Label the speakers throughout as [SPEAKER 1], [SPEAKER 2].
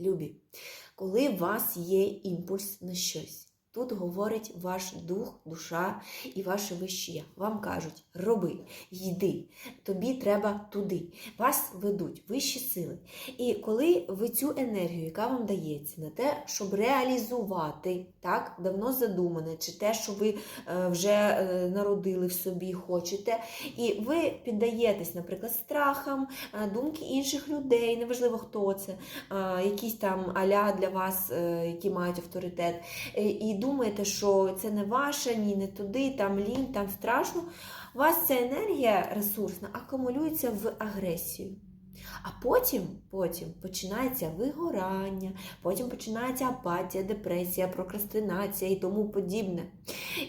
[SPEAKER 1] Любі, коли у вас є імпульс на щось, тут говорить ваш дух, душа і ваше вище. Вам кажуть, роби, йди, тобі треба туди. Вас ведуть вищі сили. І коли ви цю енергію, яка вам дається, на те, щоб реалізувати, так, давно задумане, чи те, що ви е, вже е, народили в собі, хочете, і ви піддаєтесь, наприклад, страхам, е, думки інших людей, неважливо хто це, якісь там аля для вас, які мають авторитет, і думаєте, що це не ваше, ні, не туди, там лінь, там страшно. У вас ця енергія ресурсна акумулюється в агресію. А потім, потім починається вигорання, потім починається апатія, депресія, прокрастинація і тому подібне.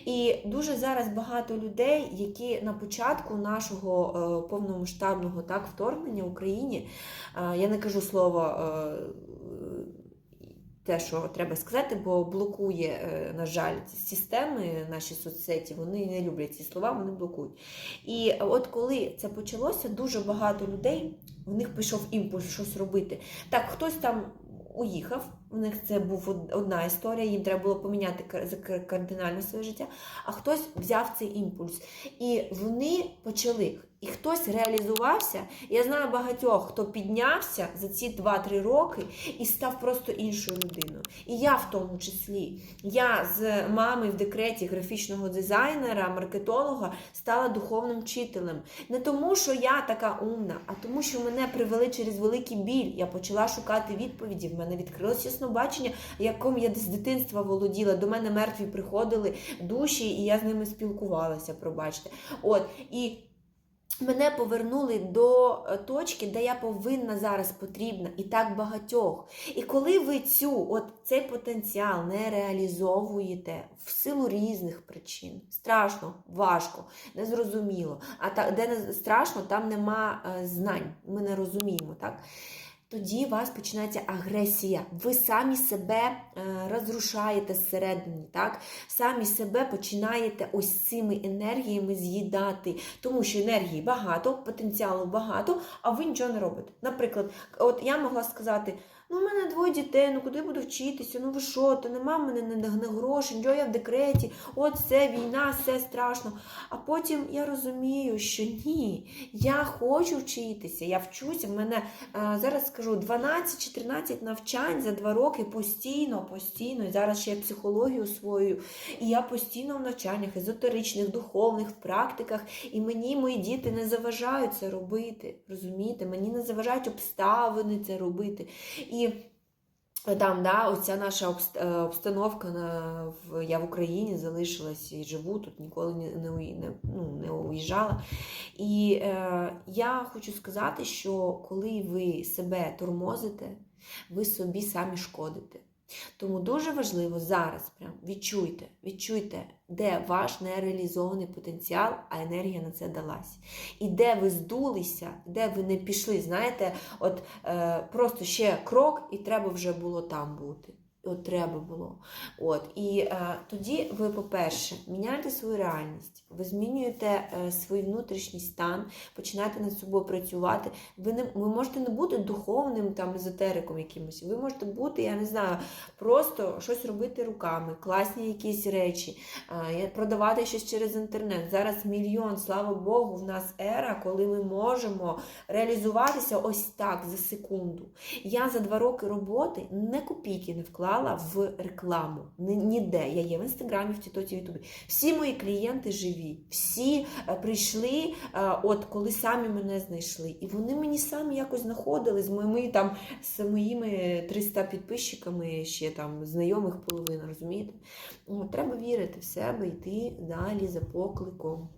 [SPEAKER 1] І дуже зараз багато людей, які на початку нашого е, повномасштабного так, вторгнення в Україні, е, я не кажу слово. Те, що треба сказати, бо блокує, е, на жаль, ці системи, наші соцсеті, вони не люблять ці слова, вони блокують. І от коли це почалося, дуже багато людей, в них пішов імпульс щось робити. Так, хтось там уїхав, у них це був одна історія, їм треба було поміняти кардинально своє життя, а хтось взяв цей імпульс. І вони почали. І хтось реалізувався. Я знаю багатьох, хто піднявся за ці 2-3 роки і став просто іншою людиною. І я в тому числі. Я з мами в декреті графічного дизайнера, маркетолога стала духовним вчителем. Не тому, що я така умна, а тому, що мене привели через великий біль. Я почала шукати відповіді. В мене відкрилось яснобачення, яким я з дитинства володіла. До мене мертві приходили душі, і я з ними спілкувалася, пробачте. От і. Мене повернули до е, точки, де я повинна зараз потрібна, і так багатьох. І коли ви цю, от цей потенціал не реалізовуєте в силу різних причин, страшно, важко, незрозуміло. А та, де страшно, там нема е, знань. Ми не розуміємо, так? Тоді у вас починається агресія. Ви самі себе е, розрушаєте зсередині, так? Самі себе починаєте ось цими енергіями з'їдати, тому що енергії багато, потенціалу багато, а ви нічого не робите. Наприклад, от я могла сказати. Ну, у мене двоє дітей, ну куди буду вчитися? Ну ви що, то нема в мене не, не грошей, нічого я в декреті, от це війна, все страшно. А потім я розумію, що ні, я хочу вчитися, я вчуся. В мене е, зараз скажу 12 чи 13 навчань за два роки постійно, постійно. І зараз ще я психологію освоюю. І я постійно в навчаннях, езотеричних, духовних, в практиках. І мені мої діти не заважають це робити. Розумієте? Мені не заважають обставини це робити. І там, да, оця наша е, обстановка на, в, я в Україні залишилась і живу тут, ніколи не, не, не, ну, не уїжджала. І е, я хочу сказати, що коли ви себе тормозите, ви собі самі шкодите. Тому дуже важливо зараз прям відчуйте, відчуйте, де ваш нереалізований потенціал, а енергія на це далась. І де ви здулися, де ви не пішли, знаєте, от е, просто ще крок, і треба вже було там бути. От треба було. От. І е, тоді ви, по-перше, міняєте свою реальність, ви змінюєте е, свій внутрішній стан, починаєте над собою працювати. Ви, не, ви можете не бути духовним там, езотериком якимось, ви можете бути, я не знаю, просто щось робити руками, класні якісь речі, е, продавати щось через інтернет. Зараз мільйон, слава Богу, в нас ера, коли ми можемо реалізуватися ось так за секунду. Я за два роки роботи не копійки не вклала в рекламу. Ніде. Я є в інстаграмі, в Тіктоці, в Ютубі. Всі мої клієнти живі, всі е, прийшли, е, от коли самі мене знайшли. І вони мені самі якось знаходили з моїми там з моїми 300 підписчиками, ще там знайомих половина, розумієте? Треба вірити в себе, йти далі за покликом.